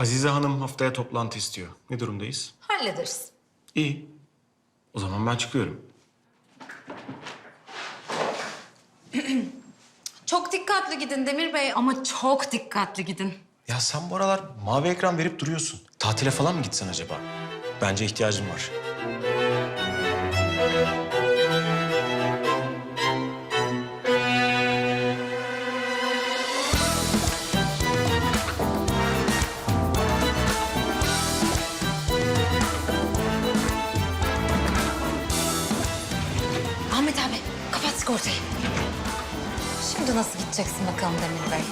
Azize Hanım haftaya toplantı istiyor. Ne durumdayız? Hallederiz. İyi. O zaman ben çıkıyorum. Çok dikkatli gidin Demir Bey ama çok dikkatli gidin. Ya sen bu aralar mavi ekran verip duruyorsun. Tatile falan mı gitsen acaba? Bence ihtiyacım var. Ahmet abi kapat sigortayı. Şimdi nasıl gideceksin bakalım Demir Bey?